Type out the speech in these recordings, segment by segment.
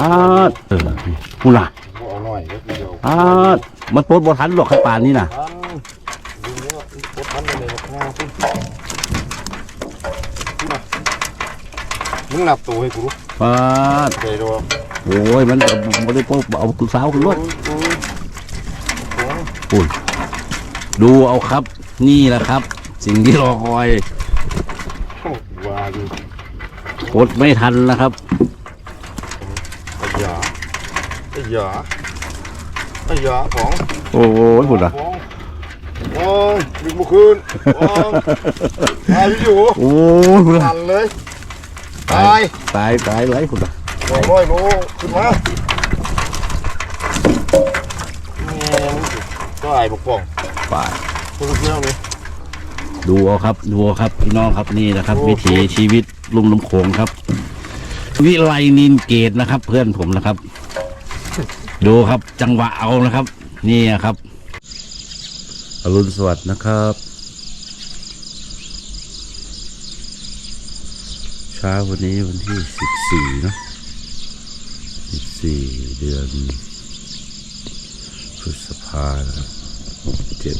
อาดเออกูล่ะเอาหน่อยเล็กเดียวอาดมันโปดบ่ทันหรอกขันป่านนี้นะทันดูแล้วปดทันเลยบอกห้าขึ้นมึงนับตัวให้กูรู้อาดใจดูโอ้ยมันก็บ่ได้โปดเอาคุณสาวขึ้นรถโอ้ยโอ้ยปุ่นดูเอาครับ นี่แหละครับ สิ่งที่รอคอยโอ้ยว่าดูกดไม่ทันนะครับ ไอ้ยาไอ้ยาของโอ้ยปุ่นอะของโอ้ยดึงมาคืนโอ้ยตายอยู่โอ้ยพุ่นอะตันเลยตายตายตายไรปุ่นอะสองร้อยโลขึ้นมาแม่งก็ไอ้บกป้องไปคุณเที่ยวนี่ดูเอาครับดูเอาครับพี่น้องครับนี่นะครับโอ้วิถีชีวิตลุ่มน้ำโขงครับ วิไลนินเกตนะครับ เพื่อนผมนะครับ ดูครับจังหวะเอานะครับ นี่ครับ อรุณสวัสดิ์นะครับ เช้าวันนี้วันที่สิบสี่เนะสิบสี่เดือนพฤษภานะครับเจ็ด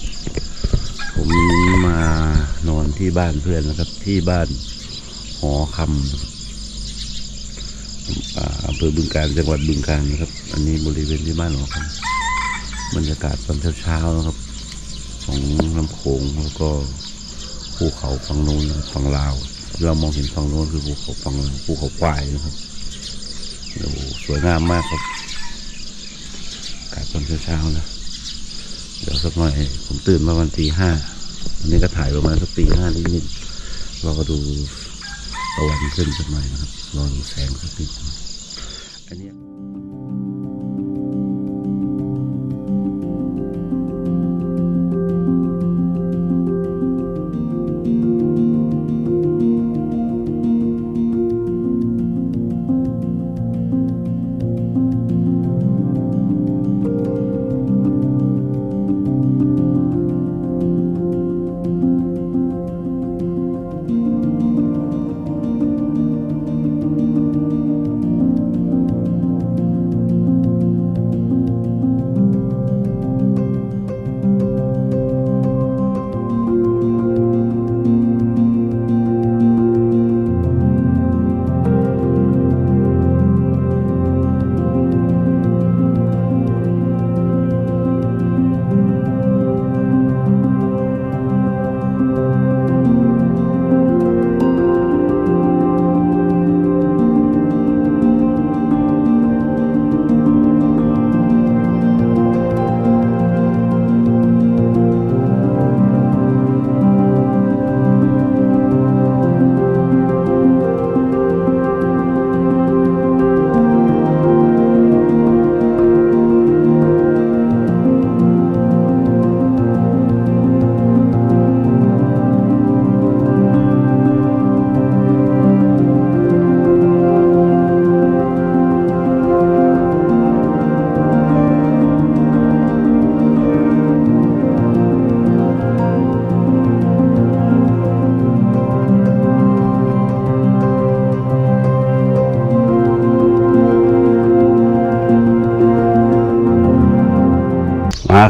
ผมมานอนที่บ้านเพื่อนนะครับ ที่บ้านหอคำ อำเภอบึงการจังหวัดบึงการนะครับ อันนี้บริเวณที่บ้านหอคำบรรยากาศตอนเช้าๆนะครับ ของลำโขงแล้วก็ภูเขาฝั่งนู้นฝั่งลาวเรามองเห็นฝั่งโน้นคือภูเขาฝั่งภูเขาควายนะครับโอ้สวยงามมากครับอากาศตอนเช้าๆนะเดี๋ยวสักหน่อยผมตื่นมาวันตีห้าวันนี้ก็ถ่ายประมาณสักตีห้านิดๆเราก็ดู ตะวันขึ้นสักหน่อยนะครับลอดูแสงสักนิดอันนี้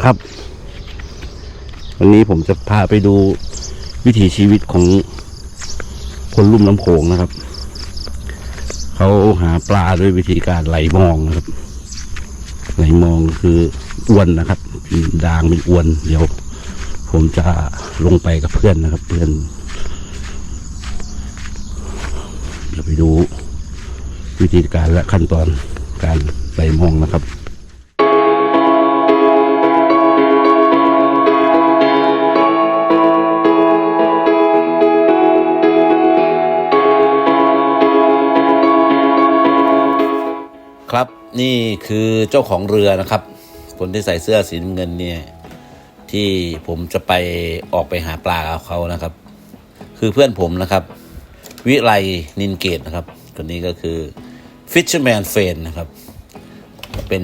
ครับ วันนี้ผมจะพาไปดูวิถีชีวิตของคนลุ่มน้ำโขงนะครับ เขาหาปลาด้วยวิธีการไหลมองนะครับ ไหลมองคืออ้วนนะครับด่างเป็นอวน เดี๋ยว ผมจะลงไปกับเพื่อนนะครับ เพื่อนเดี๋ยวไปดูวิธีการและขั้นตอนการไหลมองนะครับ นี่คือเจ้าของเรือนะครับ คนที่ใส่เสื้อสีน้ำเงินเนี่ยที่ผมจะไปออกไปหาปลาเขานะครับ คือเพื่อนผมนะครับ วิไลนินเกตนะครับคนนี้ก็คือ Fisherman f r i e n d นะครับ เป็น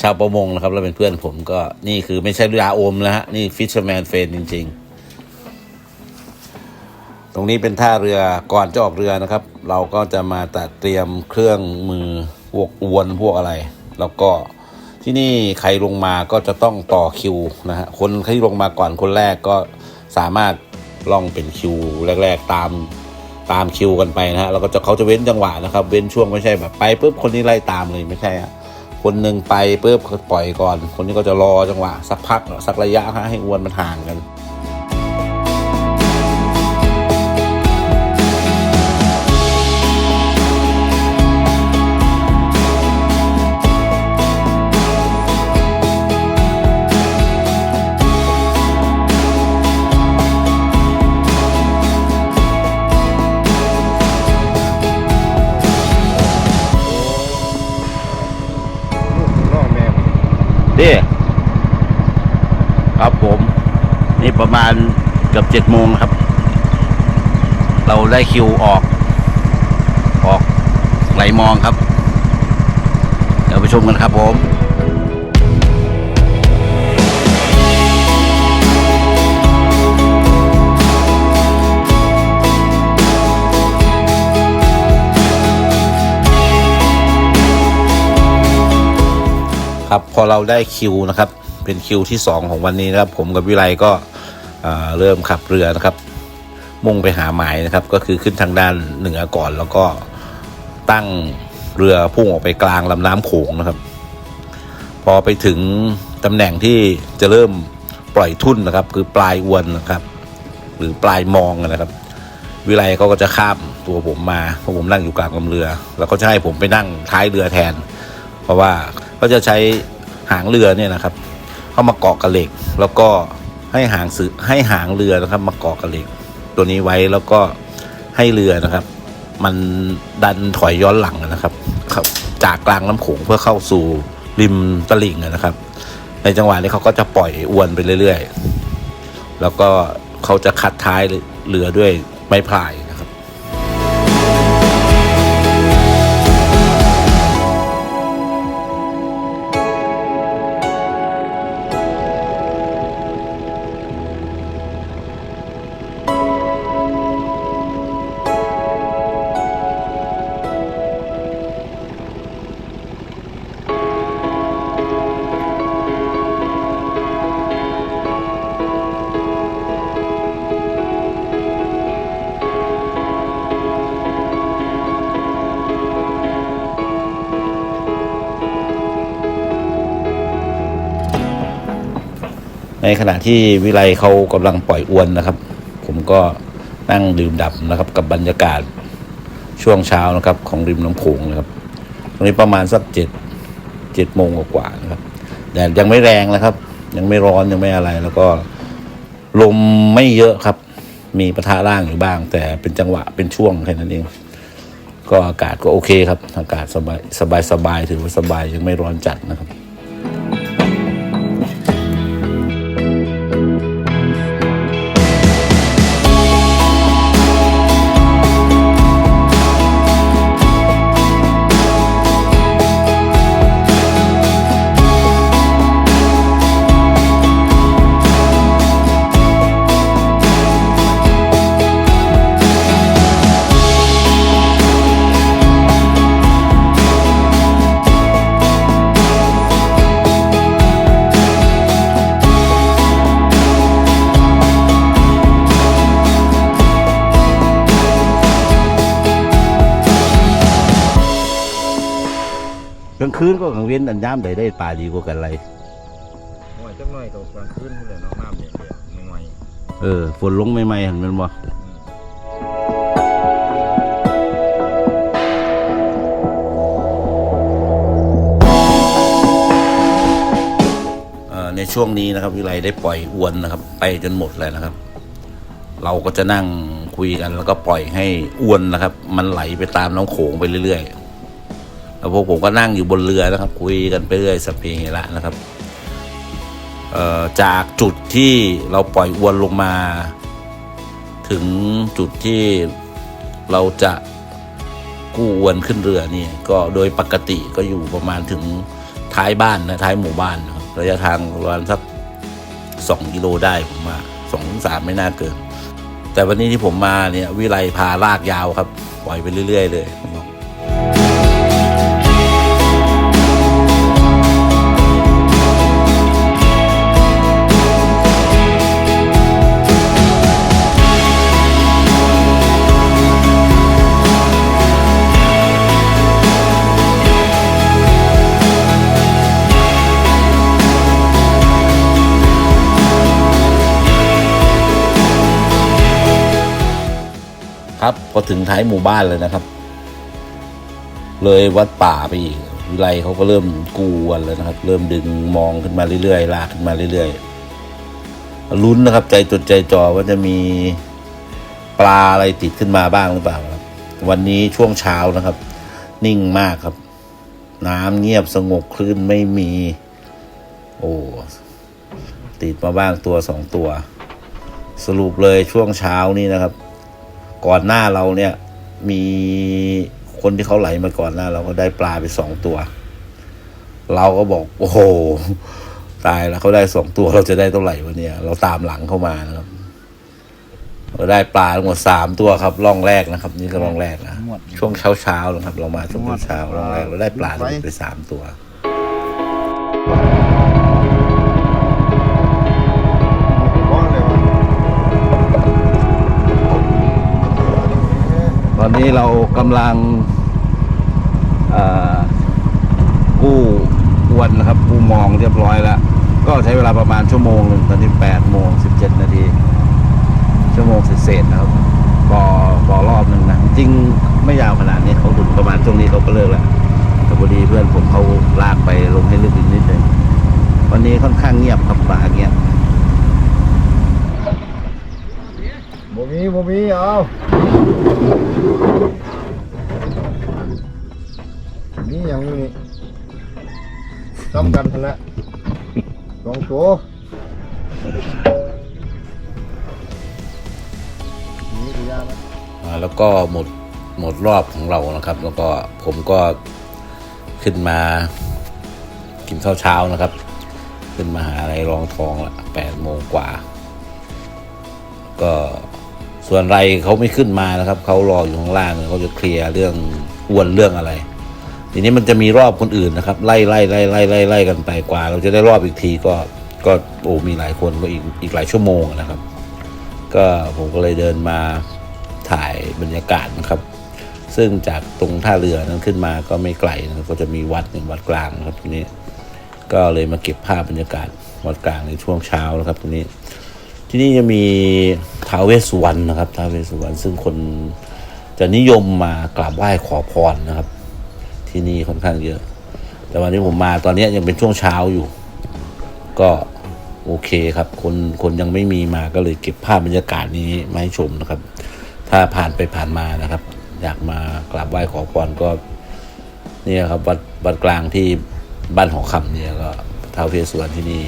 ชาวประมงนะครับ แล้วเป็นเพื่อนผมก็นี่คือไม่ใช่เรือาโอมแล้วฮะนี่ Fisherman f r i e n d จริง ๆ ตรงนี้เป็นท่าเรือก่อนจะออกเรือนะครับ เราก็จะมาตัดเตรียมเครื่องมือ วกอวนพวกอะไร แล้วก็ที่นี่ใครลงมาก็จะต้องต่อคิวนะฮะคนที่ลงมาก่อนคนแรกก็สามารถล่องเป็นคิวแรก ๆ ตามตามคิวกันไปนะฮะแล้วก็จะเขาจะเว้นจังหวะนะครับ เว้นช่วงไม่ใช่แบบไปปุ๊บคนนี้ไล่ตามเลยไม่ใช่ฮะคนหนึ่งไปปุ๊บเขาปล่อยก่อน คนนี้ก็จะรอจังหวะ สักพักสักระยะฮะให้อวนมันห่างกัน เกือบเจ็ดโมงครับ เราได้คิวออก ออกไหลมองครับ เดี๋ยวไปชมกันครับผมครับพอเราได้คิวนะครับ เป็นคิวที่ 2 ของวันนี้นะครับ ผมกับวิไลก็ เริ่มขับเรือนะครับ มุ่งไปหาหมายนะครับ ก็คือขึ้นทางด้านเหนือก่อนแล้วก็ตั้งเรือพุ่งออกไปกลางลำน้ำโขงนะครับ พอไปถึงตำแหน่งที่จะเริ่มปล่อยทุ่นนะครับ คือปลายอวนนะครับ หรือปลายมองนะครับ วิไลเขาก็จะข้ามตัวผมมาเพราะผมนั่งอยู่กลางลำเรือ แล้วก็จะให้ผมไปนั่งท้ายเรือแทน เพราะว่าก็จะใช้หางเรือเนี่ยนะครับ เข้ามาเกาะกับเหล็กแล้วก็ ให้หางสือให้หางเรือนะครับ มาเกาะกับเหล็ก ตัวนี้ไว้แล้วก็ให้เรือนะครับ มันดันถอยย้อนหลังนะครับ จากกลางน้ำโขงเพื่อเข้าสู่ริมตลิ่งนะครับ ในจังหวะนี้เขาก็จะปล่อยอวนไปเรื่อยๆ แล้วก็เขาจะคัดท้ายเรือด้วยไม้พาย ในขณะที่วิไลเขากำลังปล่อยอวนนะครับ ผมก็นั่งดื่มด่ำนะครับ กับบรรยากาศช่วงเช้านะครับ ของริมน้ำโขงนะครับ ตรงนี้ประมาณสักเจ็ดเจ็ดโมงกว่านะครับแดดยังไม่แรงนะครับ ยังไม่ร้อนยังไม่อะไร แล้วก็ลมไม่เยอะครับ มีปะทะร่างอยู่บ้าง แต่เป็นจังหวะเป็นช่วงแค่นั้นเอง ก็อากาศก็โอเคครับ อากาศสบายสบายสบายถือว่าสบายยังไม่ร้อนจัดนะครับ คืนก็กลางเว้นอันย่ามใดได้ปลาดีกว่ากันไรหน่อยจังหน่อยกับกลางคืนเลยน้องน้ำเนี่ยไม่ไหวเออฝนลงใหม่ๆเห็นมันบ่เอ่อในช่วงนี้นะครับวิไลได้ปล่อยอวนนะครับ ไปจนหมดเลยนะครับ เราก็จะนั่งคุยกันแล้วก็ปล่อยให้อวนนะครับ มันไหลไปตามน้ำโขงไปเรื่อยๆแล้ว พวกผมก็นั่งอยู่บนเรือนะครับ คุยกันไปเรื่อยสเพเฮระนะครับเอ่อจากจุดที่เราปล่อยอวนลงมา ถึงจุดที่เราจะกู้อวนขึ้นเรือนี่ก็โดยปกติก็อยู่ประมาณถึงท้ายบ้านนะท้ายหมู่บ้านนะครับระยะทางประมาณสักสองกิโลได้ผมว่าสองสามไม่น่าเกิน แต่วันนี้ที่ผมมาเนี่ยวิไลพาลากยาวครับ ปล่อยไปเรื่อย ๆ เลย ก็ถึงท้ายหมู่บ้านเลยนะครับ เลยวัดป่าไปอีกวิไลเขาก็เริ่มกวนแล้วนะครับ เริ่มดึงมองขึ้นมาเรื่อยๆลากขึ้นมาเรื่อยๆลุ้นนะครับ ใจจดใจจ่อว่าจะมีปลาอะไรติดขึ้นมาบ้างหรือเปล่าครับ วันนี้ช่วงเช้านะครับ นิ่งมากครับ น้ำเงียบสงบคลื่นไม่มี โอ้ติดมาบ้างตัวสองตัว สรุปเลยช่วงเช้านี่นะครับ ก่อนหน้าเราเนี่ย มีคนที่เขาไหลมาก่อนหน้า เราก็ได้ปลาไปสองตัว เราก็บอก โอ้โห ตายแล้วเขาได้สองตัวเราจะได้เท่าไหร่วะเนี่ย เราตามหลังเข้ามานะครับเราได้ปลาทั้งหมดสามตัวครับล่องแรกนะครับ นี่ก็ล่องแรกนะช่วงเช้าเช้าๆนะครับ เรามาช่วงเช้าๆล่องแรกเราได้ปลาทั้งหมดไปสามตัว อนนี้เรากำลังกู้อวนนะครับกู้มองเรียบร้อยแล้ว ก็ใช้เวลาประมาณชั่วโมงหนึ่งตอนนี้แปดโมงสิบเจ็ดนาที ชั่วโมงเศษนะครับบ่อบ่อรอบหนึ่งนะจริงไม่ยาวขนาดนี้เขาถึงประมาณช่วงนี้เขาก็เลิกแล้วแต่พอดีเพื่อนผมเขาลากไปลงให้ลึกอีกนิดนึงวันนี้ค่อนข้างเงียบครับป่าเงียบ มีบ่มีเอานี่ยังอยู่นี่ซ้ำกันทันละสองตัวนี่คือยาละอ่าแล้วก็หมดหมดรอบของเรานะครับ แล้วก็ผมก็ขึ้นมากินข้าวเช้านะครับ ขึ้นมาหาอะไรรองทองละแปดโมงกว่า ก็ ส่วนไรเขาไม่ขึ้นมานะครับเขารออยู่ข้างล่างเขาจะเคลียร์เรื่องอ้วนเรื่องอะไร ทีนี้มันจะมีรอบคนอื่นนะครับ ไล่ไล่ไล่ไล่ไล่ไล่กันไปกว่า เราจะได้รอบอีกทีก็ก็โอ้มีหลายคนก็อีกอีกหลายชั่วโมงนะครับ ก็ผมก็เลยเดินมาถ่ายบรรยากาศนะครับ ซึ่งจากตรงท่าเรือนั้นขึ้นมาก็ไม่ไกลนะก็จะมีวัดหนึ่งวัดกลางนะครับตรงนี้ ก็เลยมาเก็บภาพบรรยากาศวัดกลางในช่วงเช้านะครับตรงนี้ ที่นี่จะมีท้าวเวสสุวรรณนะครับท้าวเวสสุวรรณซึ่งคนจะนิยมมากราบไหว้ขอพรนะครับ ที่นี่ค่อนข้างเยอะ แต่วันนี้ผมมาตอนนี้ยังเป็นช่วงเช้าอยู่ ก็โอเคครับ คนคนยังไม่มีมาก็เลยเก็บภาพบรรยากาศนี้มาให้ชมนะครับ ถ้าผ่านไปผ่านมานะครับ อยากมากราบไหว้ขอพรก็เนี่ยครับวัดวัดกลางที่บ้านหอคำเนี่ยก็ท้าวเวสสุวรรณที่นี่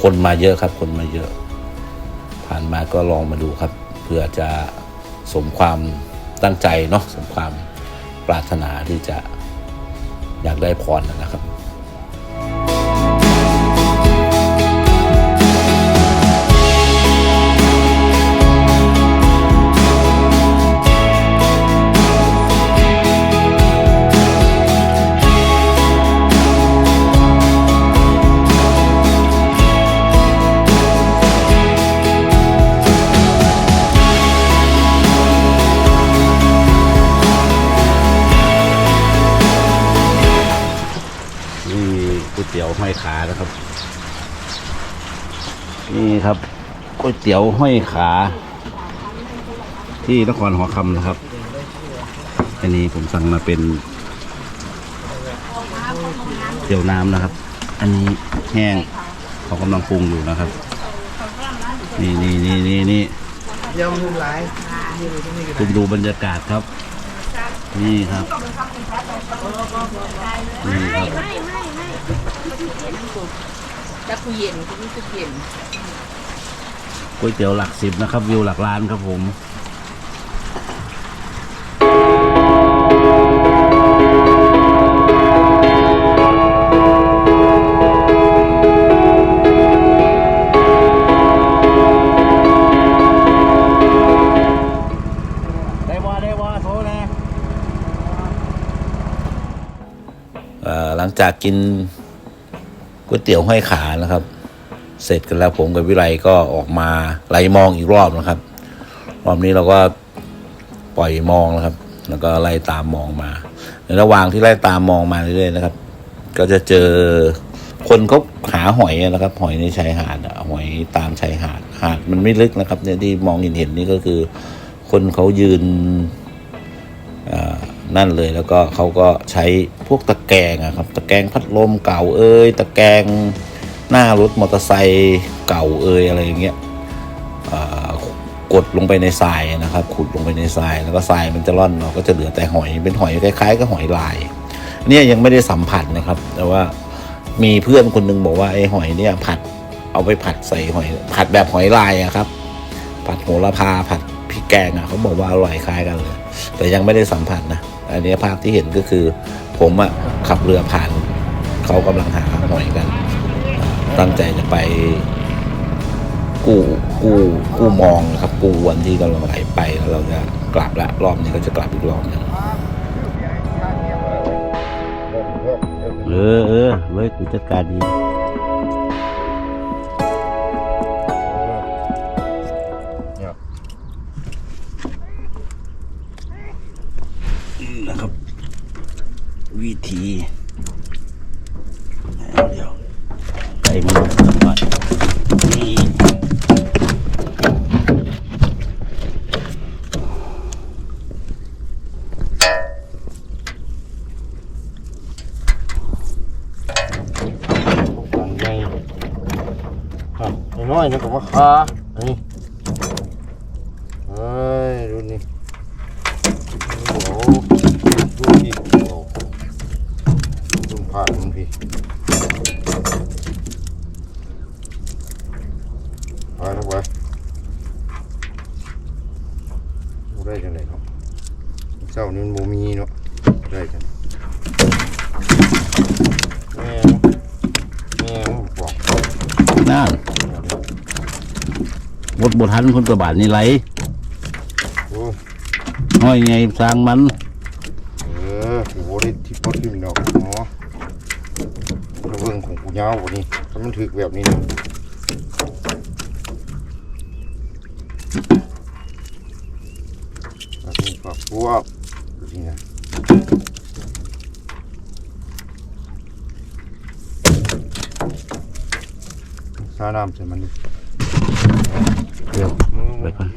คนมาเยอะครับ คนมาเยอะ ผ่านมาก็ลองมาดูครับ เพื่อจะสมความตั้งใจเนาะสมความปรารถนาที่จะอยากได้พรนะครับ ก๋วยเตี๋ยวห้อยขา ที่นครหัวคำนะครับ อันนี้ผมสั่งมาเป็นเตี๋ยวน้ำนะครับ อันนี้แห้งเขากำลังปรุงอยู่นะครับ นี่นี่นี่นี่นี่ยำทุกหลายคุณดูบรรยากาศครับ นี่ครับนี่ครับถ้ากูเย็นกูไม่จะเย็น ก๋วยเตี๋ยวหลักสิบนะครับ วิวหลักล้านครับผมได้ว่าได้ว่าโทษนะเอ่อหลังจากกินก๋วยเตี๋ยวห้อยขานะครับ เสร็จกันแล้วผมกับวิไลก็ออกมาไล่มองอีกรอบนะครับ รอบนี้เราก็ปล่อยมองนะครับ แล้วก็ไล่ตามมองมาในระหว่างที่ไล่ตามมองมาเรื่อยๆนะครับ ก็จะเจอคนเขาหาหอยนะครับ หอยในชายหาดหอยตามชายหาดหาดมันไม่ลึกนะครับ เนี่ยที่มองเห็นเห็นนี่ก็คือ คนเขายืนนั่นเลยแล้วก็เขาก็ใช้พวกตะแกรงอะครับ ตะแกรงพัดลมเก่าเอ้ยตะแกรง หน้ารถมอเตอร์ไซค์เก่าเอ้ยอะไรอย่างเงี้ยกดลงไปในทรายนะครับ ขุดลงไปในทราย แล้วก็ทรายมันจะร่อนเราก็จะเหลือแต่หอยเป็นหอยคล้ายๆ กับหอยลาย เนี่ยยังไม่ได้สัมผัสนะครับ แต่ว่ามีเพื่อนคนหนึงบอกว่าไอ้หอยเนี่ยผัดเอาไปผัดใส่หอย ผัดแบบหอยลายอะครับ ผัดโหระพาผัดพริกแกงอะเขาบอกว่าอร่อยคล้ายกันเลย แต่ยังไม่ได้สัมผัสนะอันนี้ภาพที่เห็นก็คือ ผมอะขับเรือผ่านเขากำลังหาหอยกัน ตั้งใจจะไปกู้กู้กู้มองนะครับกู้วันที่กำลังไหลไปแล้วเราจะกลับละรอบนี้ก็จะกลับอีกรอบหนึงเออเออเว้ยกูจัดการดีะน้อยๆนี่ก็มาคาอันนี้เฮ้ยดูนี่โอ้โหดูพี่โอ้โหดูผ่านมันพี่ไปลูกไปบ่ได้จังไดเนาะเจ้านี่มันบ่มีเนาะได้จังแม่งแม่งบอก นั่น บดบดทันคนตัวบาทนี่ไหลโอ้ห้อยไงสร้างมัน เออกูบริที่พอทิมดอกเนาะกระเบื้องของกูยาวกว่านี้ถ้ามันถึกแบบนี้นะแบบนี้ฝักพวกดูนี่นะซาน้ำใส่มันดิ เดี๋ยว มึง ไปก่อน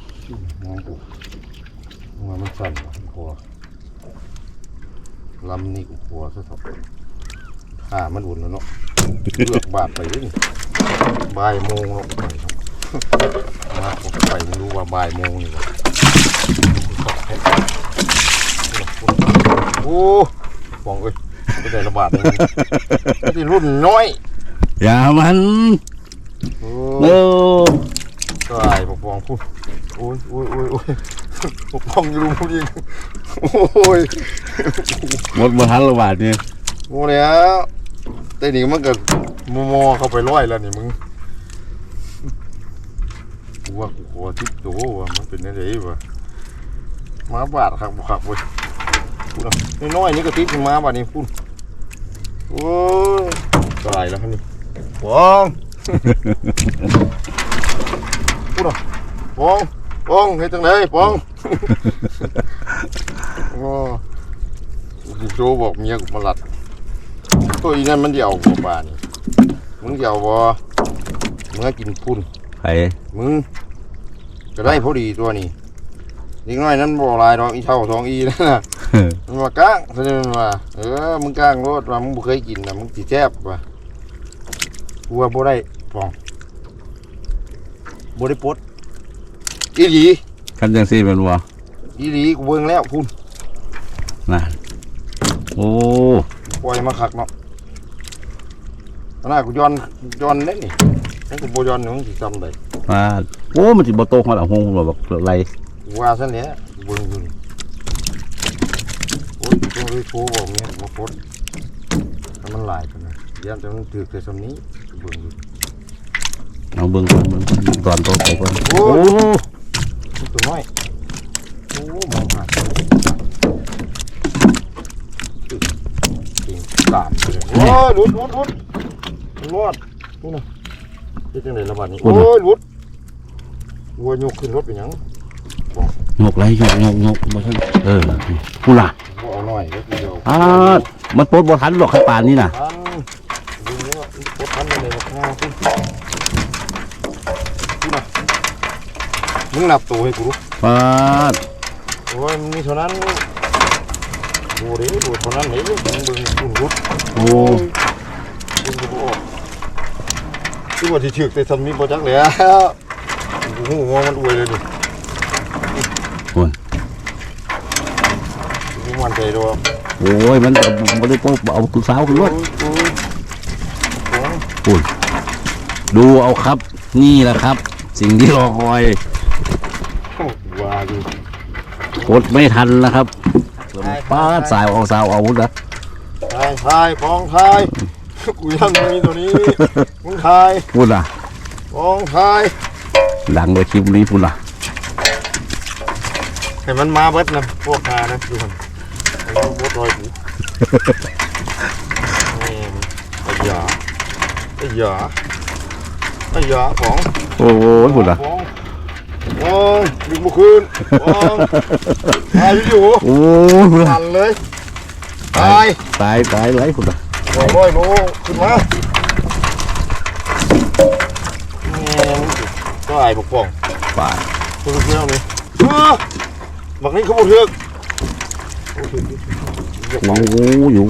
มองกูมึงว่ามันสั่นวะกลัวลำนี่กูกลัว ซะเถอะข้ามันอุ่นแล้วเนาะเลือกบาทไปเลยนี่บ่ายโมงแล้วไปครับมาผมไปไม่รู้ว่าบ่ายโมงนี่วะโอ้ฟองเอ้ยไม่ได้ระบาดเลยที่รุ่นน้อย อย่ามันโอ้โอ้ตายบอกฟองพูดโอ้ยโอ้ยโอ้ย โอ้ยบอกฟองอยู่รู้พูดยิงโอ้ยหมดบดทันละบาทนี่โอ้แล้วแต่นี่มันก็มอมอเข้าไปร้อยแล้วนี่มึงกูว่ากูกลัวทิพโตว่ะมันเป็นอะไรวะหมาบาดครับบุคักเว้ยพูดเอาน้อยๆนี่ก็ติดหมาบาดนี่พูดโอ้ยตายแล้วครับนี่ฟองพูดเอาฟอง ฟองเฮ็ดจังไดฟองโอ้กูโจบอกเมียกูมาหลัดตัวอีนั่นมันเดี่ยวกว่าบ้านนี่มึงเดี่ยวบ่มึงให้กินพุ่นไผ่มึงก็ได้พอดีตัวนี้นิดน้อยนั้นบ่หลายดอกอีเท่าสองอีนั่นน่ะมันว่าก้างแสดงว่าเออมึงก้างรถว่ามึงบ่เคยกินนะมึงสิแซ่บว่ะกูว่าบ่ได้ฟองบ่ได้ปลด อีหลีคันจังซี่เป็นวะอีหลีกูเบิ่งแล้วพุ่นนั่นโอ้ปล่อยมาคักเนาะอันน่ากูย้อนย้อนเล่นนี่ถ้ากูบ่ย้อนนี่มึงสิจำได้มาโอ้มันสิบ่โตขนาดหงหรอกไรว่าซะแล้วเบิ่งอยู่นี่โอ้ยต้องเลยโทรบอกเมียมาโพสต์ถ้ามันหลายกันนะยันจะมันถือแต่สำนี้เบิ่งอยู่เอาเบิ่งก่อนเบิ่งก่อนตอนโตไปก่อนโอ้โอ้มัน ตัวน้อย โอ้มองหาจริงกาบเลยโอ้ยหลุดหลุดหลุดรอดนี่นะเฮ็ดจังได๋ละบัดนี้ โอ้ยหลุดวัวยกขึ้นรถเป็นยังยกไรยกยกยกบ่ทันเออกูล่ะบ่เอาน้อยเด้อเดียวอ่ามันปดบ่ทันหรอกขป่านนี้น่ะทันดูนี่ว่ามันโคตรทันเลยบักงาคุณดูนะ มึงนับตัวให้กูรู้ปาดโอ้ยมันมีเท่านั้นดูดิดูเท่านั้นนี่บึงบึงคุณรุดโอ้บึงดูออกที่ว่าที่ฉึกแต่ทำนี้บ่จักแล้วโอ้โหงอมันอวยเลยดิโอ้ยนี่มันใจด้วยโอ้ยมันก็บ่ได้ปุ๊บเอาตัวสาวขึ้นรถโอ้ยโอ้ยปุ่นดูเอาครับ นี่แหละครับ สิ่งที่รอคอยโอ้ยว่าดู กดไม่ทันนะครับป้าดสายเอาสาวเอาอาวุธนะทายทายฟองทายกูยังมีตัวนี้มึงทายพูดล่ะฟองทายดังเลยคลิปนี้พูดล่ะให้มันมาเบิดนะพวกหานะดูมันไอ้พวกรอยกูแม่งไอ้ยาไอ้ยาไอ้ยาของโอ้ยพูดล่ะของ ของดึงบุคืนของตายอยู่โอ้ยพูดล่ะตันเลยตายตายตายไรพูดล่ะร้อยร้อยโลขึ้นมาแม่งตายบุกป่องป่าดเพื่อนเพื่อนนี่เออบักนี้เขาบอกเถือกโอ้โหอย่าโอ้เป่ายอยู่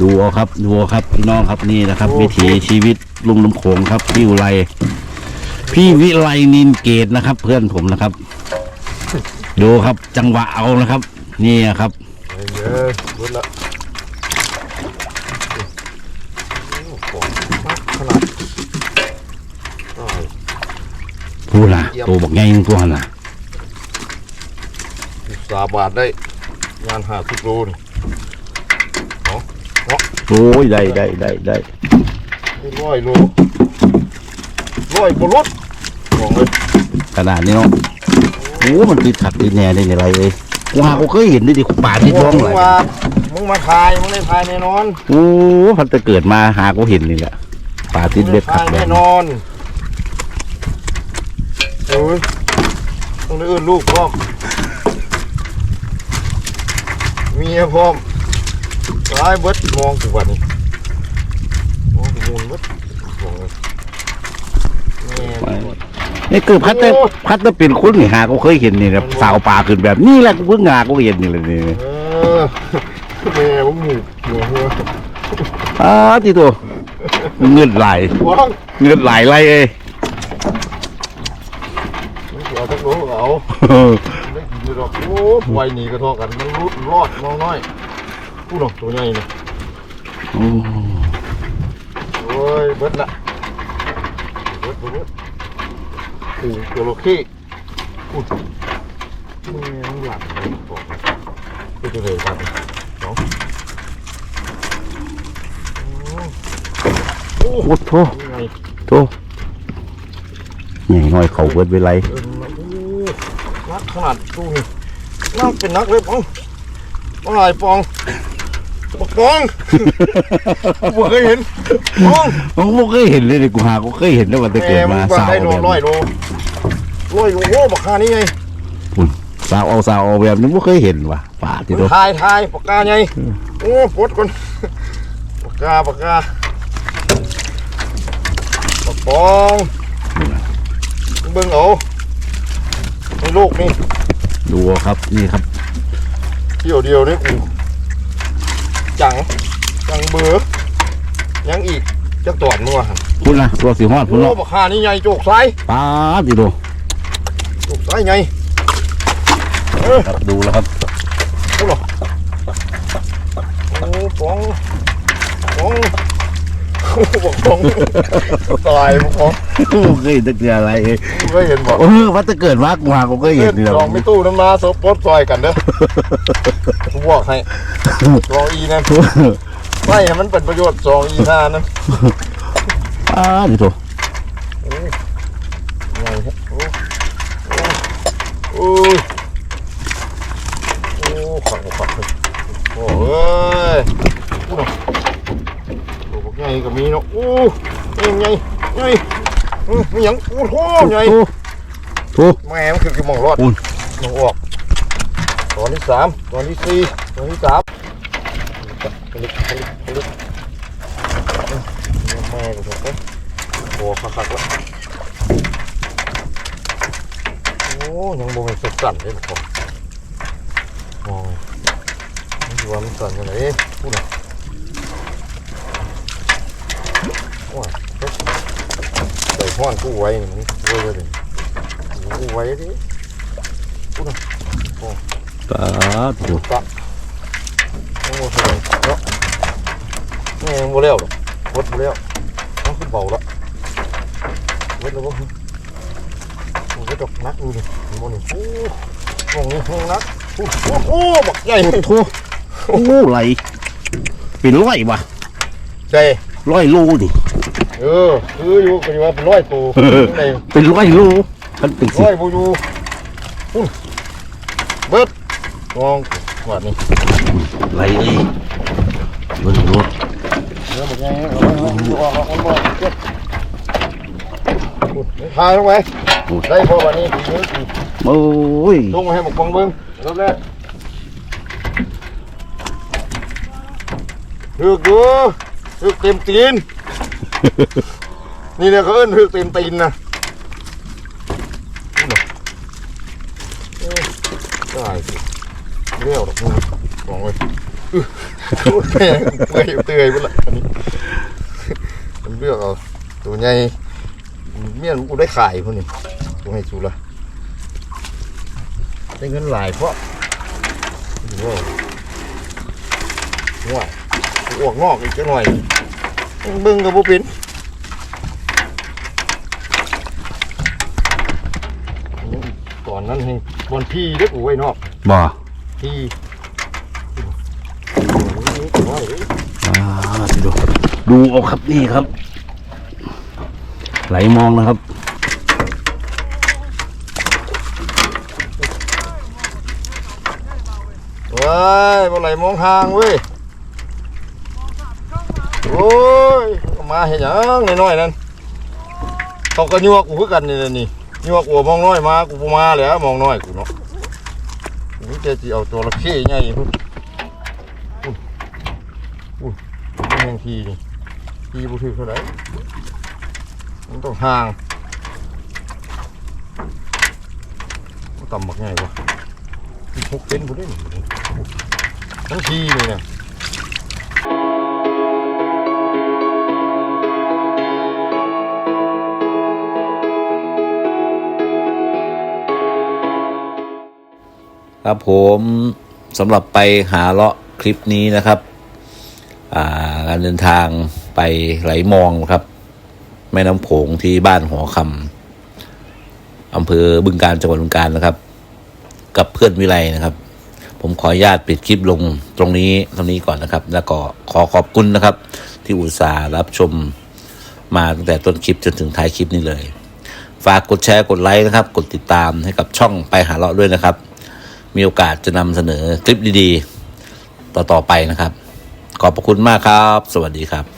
ดูเอาครับดูเอาครับพี่น้องครับนี่นะครับโอ้วิถีชีวิตลุงลำโขงครับพี่วิไล พี่วิไลนินเกตนะครับ เพื่อนผมนะครับ ดูครับจังหวะเอานะครับ นี่ครับเยอะลดละโอ้โหขนาดตายพูดล่ะตัวบอกไงตัวหันน่ะสาบาทได้ งานหาทุกโลนี่โอ้ยได้ได้ได้ได้ได้ร้อยโล ร้อยบนรถบอกเลยขนาดนี้เนาะโอ้มันติดขัดติดแหน่ได้ในไรเลยกูหากูเคยเห็นดิดิป่าที่ท้องเลยมึงมาทายมึงได้ทายแน่นอนโอ้พันจะเกิดมาหากูเห็นนี่แหละป่าติดเบ็ดขัดแน่นอนโอ้ยต้องได้เอื้อนลูกพร้อมเมียพร้อมตายเบิดมองกูวันนี้มองกูมูลเบิดบอกเลย นี่คือพัดแต่พัดแต่เป็นคนนี่หากูเคยเห็นนี่นะสาวป่าขึ้นแบบนี้แหละกูเพิ่งหากูเห็นนี่เลยนี่เออแม่ผมหมูหัวหัวอ้าที่ตัวเงินไหลว้างเงินไหลไรเอ้ยมันเกี่ยวกับรู้เอาไม่กินอยู่หรอกโอ้ไวหนีกระทอกันมันรุดรอดมองน้อยพูดหรอกตัวใหญ่นี่โอ้โอ้ยเบิดละ เบิดเบิดเบิดโอ้ตัวโลกี้อุ้ยมึงยังหลังเลยบอกเลยเป็นตัวเลยกันเนาะโอ้โหโทษยังไงโทใหญ่น้อยเขาเบิดเวลเออโอ้นักขนาดตู้นี่นักเป็นนักเลยปองปองอะไรปอง บอกปองบ่เคยเห็นปองผมบ่เคยเห็นเลยดิกูหากูเคยเห็นแล้ววันจะเกิดมาแงสาวได้โลแบบร้อยโลร้อยโลโอ้ปากกานี่ไงสาวเอาสาวเอาแบบนี้บ่เคยเห็นว่ะป่าที่ตัวทายทายปากกาไงโอ้ปวดก่อนปากกาปากกาปากปองเบิ่งเอาในลูกนี่ดูเอาครับนี่ครับเที่ยวเดียวนี่กู จัง จังเบือยังอีกจักตอดมึงวะหั่นพูดนะตัวสีฮอดพูดโอ้เนาะปากกานี่ไงโจกซ้ายป้าดที่ตัวโจกซ้ายไงเออครับดูแล้วครับโอ้โหโอ้ปองปองโอ้ บอกปองตายบอกปองกูเคยเห็นแตั้งแต่อะไรเอ้ยเคยเห็นบอกเออว่าจะเกิดมากูหากูเคยเห็นนี่แหละลองไม่ตู้น้ำมาโซปดซอยกันเด้อผมบอกให้ซองอีนั่นไม่ให้มันเป็นประโยชน์ซองอีหน้านั่นป้าดที่ตัวโอ้ยไงครับโอ้โอ้ยโอ้ขังขังเลยโอ้เอ้ยโอ้เนาะ โอ้บอกไงก็มีเนาะโอ้ยไงไงอืมมีหยังโอ้โหไงโอ้โอ้แม่มันคือกี่มองรอดอุ่นมองออกตอนที่สามตอนที่สี่ตอนที่สามผลิตผลิตผลิตแม่กูเถอะโอ้คักๆละโอ้ยังบ่เป็นสัดสั่นเลยผมมองดูว่ามันสั่นกันไหนพูดหน่อย โอ้ยใส่ห้อนกูไว้นี่มันไว้เลยกูไว้ดิพูดหน่อยปาดโอ้ปะยังโมเสร็จเนาะนี่ยังโมเลี้ยวหรอกวดโมเลี้ยวต้องขึ้นเบาละวดแล้วก็มันก็ดอกนักดูนี่โมนี่โอ้ห้องนี้ห้องนักโอ้โหโอ้บักใหญ่โหโอ้ไหลเป็นร้อยวะใช่ร้อยโลดิ เออคืออยู่ก็อยู่ว่าเป็นร้อยตัวในเป็นร้อยโลมันเป็นสิร้อยบูอยู่อุ้ยเบิดมองหวัดนี่ไหลเลยเบิ่งรถเนื้อแบบไงเอาไว้เอาดูออกเอาเอาเอาเก็บอุ้ยพายลงไปได้พอวันนี้ถือถือโอ้ยลงมาให้หมกฟองเบิ้งรอบแรกถือกดูถือกเต็มตีน นี่เนี่ยเขาเอิ้นถือกต็มตีนนะได้สิเลี้ยวดอกมึงมองไว้อื้อแม่งเมื่อยเตยหมดละอันนี้มันเลือกเอาตัวใหญ่เมียนกูได้ขายพวกนี้กูให้ชูละได้เงินหลายเพราะว้าวว้าวอ้วกงอกอีกจังหน่อย เบิ่งกับบุปินก่อนนั้นเองบอลพี่เด็กกูไว้นอกบ่พี่อ่าดูดูเอาครับนี่ครับ ไหลมองนะครับว้ายบ่ไหลมองทางเว้ยโอ้ย มาเห็นยังน้อยๆนั่นเขาก็ยั่วกูคือกันนี่แหละนี่ยั่วกูมองน้อยมากูมาแล้วมองน้อยกูเนาะนี่จะสิเอาตัวละเข้ใหญ่พุ่นอุ้ยอุ้ยมันแห่งทีนี่ทีบ่ถือเท่าไหร่มันต้องห่างต่ำบักใหญ่วะพกเป็นบ่ได้นี่ทั้งทีเลยเนี่นะ ครับผมสำหรับไปหาเลาะคลิปนี้นะครับการเดินทางไปไหลมองครับ แม่น้ำโขงที่บ้านหัวคำอำเภอบึงการจังหวัดบึงการนะครับ กับเพื่อนวิไลนะครับ ผมขออนุญาตปิดคลิปลงตรงนี้ตรงนี้ก่อนนะครับ แล้วก็ขอขอบคุณนะครับ ที่อุตส่าห์รับชมมาตั้งแต่ต้นคลิปจนถึงท้ายคลิปนี้เลย ฝากกดแชร์กดไลค์นะครับ กดติดตามให้กับช่องไปหาเลาะด้วยนะครับ มีโอกาสจะนำเสนอคลิปดีๆ ต่อๆไปนะครับ ขอบพระคุณมากครับ สวัสดีครับ